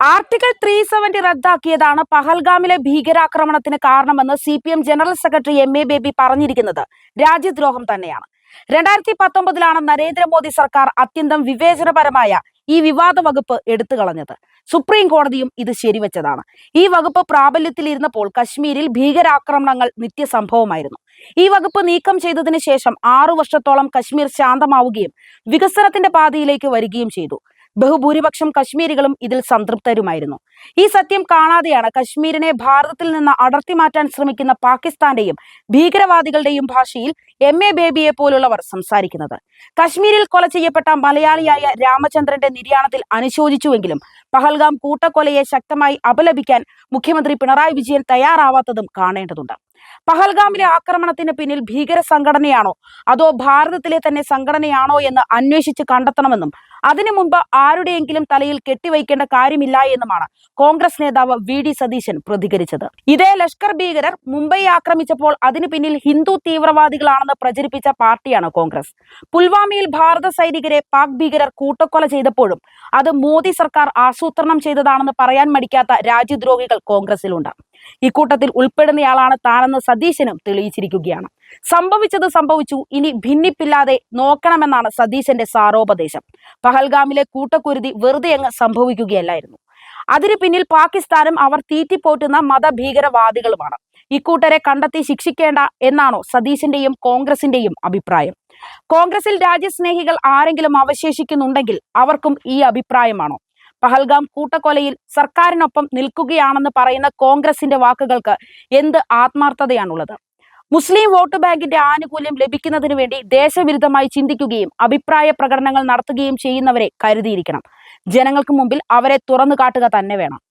Article three seventy റദ്ദാക്കിയതാണ് പഹൽഗാമിലെ ഭീകരാക്രമണത്തിന് കാരണമെന്ന് C P M general secretary M A Baby പറഞ്ഞിരിക്കുന്നത് രാജ്യദ്രോഹം തന്നെയാണ്. രണ്ടായിരത്തി പത്തൊമ്പതിലാണ് നരേന്ദ്രമോദി സർക്കാർ അത്യന്തം വിവേചനപരമായ ഈ വിവാദ വകുപ്പ് എടുത്തു കളഞ്ഞത്. സുപ്രീം കോടതിയും ഇത് ശരിവെച്ചതാണ്. ഈ വകുപ്പ് പ്രാബല്യത്തിലിരുന്നപ്പോൾ കശ്മീരിൽ ഭീകരാക്രമണങ്ങൾ നിത്യസംഭവമായിരുന്നു. ഈ വകുപ്പ് നീക്കം ചെയ്തതിനു ശേഷം ആറു വർഷത്തോളം കശ്മീർ ശാന്തമാവുകയും വികസനത്തിന്റെ പാതയിലേക്ക് വരികയും ചെയ്തു. ബഹുഭൂരിപക്ഷം കശ്മീരികളും ഇതിൽ സംതൃപ്തരുമായിരുന്നു. ഈ സത്യം കാണാതെയാണ് കശ്മീരിനെ ഭാരതത്തിൽ നിന്ന് അടർത്തി മാറ്റാൻ ശ്രമിക്കുന്ന പാകിസ്ഥാന്റെയും ഭീകരവാദികളുടെയും ഭാഷയിൽ എം എ ബേബിയെ പോലുള്ളവർ സംസാരിക്കുന്നത്. കശ്മീരിൽ കൊല ചെയ്യപ്പെട്ട മലയാളിയായ രാമചന്ദ്രന്റെ നിര്യാണത്തിൽ അനുശോചിച്ചുവെങ്കിലും പഹൽഗാം കൂട്ടക്കൊലയെ ശക്തമായി അപലപിക്കാൻ മുഖ്യമന്ത്രി പിണറായി വിജയൻ തയ്യാറാവാത്തതും കാണേണ്ടതുണ്ട്. പഹൽഗാമിലെ ആക്രമണത്തിന് പിന്നിൽ ഭീകര സംഘടനയാണോ? അതോ ഭാരതത്തിലെ തന്നെ സംഘടനയാണോ എന്ന് അന്വേഷിച്ച് കണ്ടെത്തണമെന്നും അതിനു മുമ്പ് ആരുടെയെങ്കിലും തലയിൽ കെട്ടിവയ്ക്കേണ്ട കാര്യമില്ല എന്നുമാണ് കോൺഗ്രസ് നേതാവ് വി ഡി സതീശൻ പ്രതികരിച്ചത്. ഇതേ ലഷ്കർ ഭീകരർ മുംബൈ ആക്രമിച്ചപ്പോൾ അതിനു പിന്നിൽ ഹിന്ദു തീവ്രവാദികളാണെന്ന് പ്രചരിപ്പിച്ച പാർട്ടിയാണ് കോൺഗ്രസ്. പുൽവാമയിൽ ഭാരത സൈനികരെ പാക് ഭീകരർ കൂട്ടക്കൊല ചെയ്തപ്പോഴും അത് മോദി സർക്കാർ ആസൂത്രണം ചെയ്തതാണെന്ന് പറയാൻ മടിക്കാത്ത രാജ്യദ്രോഹികൾ കോൺഗ്രസിലുണ്ട്. ഇക്കൂട്ടത്തിൽ ഉൾപ്പെടുന്നയാളാണ് താനെന്ന് സതീശനും തെളിയിച്ചിരിക്കുകയാണ്. സംഭവിച്ചത് സംഭവിച്ചു ഇനി ഭിന്നിപ്പില്ലാതെ നോക്കണമെന്നാണ് സതീശന്റെ സാരോപദേശം. പഹൽഗാമിലെ കൂട്ടക്കുരുതി വെറുതെ അങ്ങ് സംഭവിക്കുകയല്ലായിരുന്നു. അതിനു പിന്നിൽ പാകിസ്ഥാനും അവർ തീറ്റിപ്പോറ്റുന്ന മതഭീകരവാദികളുമാണ്. ഇക്കൂട്ടരെ കണ്ടെത്തി ശിക്ഷിക്കേണ്ട എന്നാണോ സതീശിന്റെയും കോൺഗ്രസിന്റെയും അഭിപ്രായം? കോൺഗ്രസിൽ രാജ്യസ്നേഹികൾ ആരെങ്കിലും അവശേഷിക്കുന്നുണ്ടെങ്കിൽ അവർക്കും ഈ അഭിപ്രായമാണോ? പഹൽഗാം കൂട്ടക്കൊലയിൽ സർക്കാരിനൊപ്പം നിൽക്കുകയാണെന്ന് പറയുന്ന കോൺഗ്രസിന്റെ വാക്കുകൾക്ക് എന്ത് ആത്മാർത്ഥതയാണുള്ളത്? മുസ്ലിം വോട്ട് ബാങ്കിന്റെ ആനുകൂല്യം ലഭിക്കുന്നതിനു വേണ്ടി ദേശവിരുദ്ധമായി ചിന്തിക്കുകയും അഭിപ്രായ പ്രകടനങ്ങൾ നടത്തുകയും ചെയ്യുന്നവരെ കരുതിയിരിക്കണം. ജനങ്ങൾക്ക് മുമ്പിൽ അവരെ തുറന്നു കാട്ടുക തന്നെ വേണം.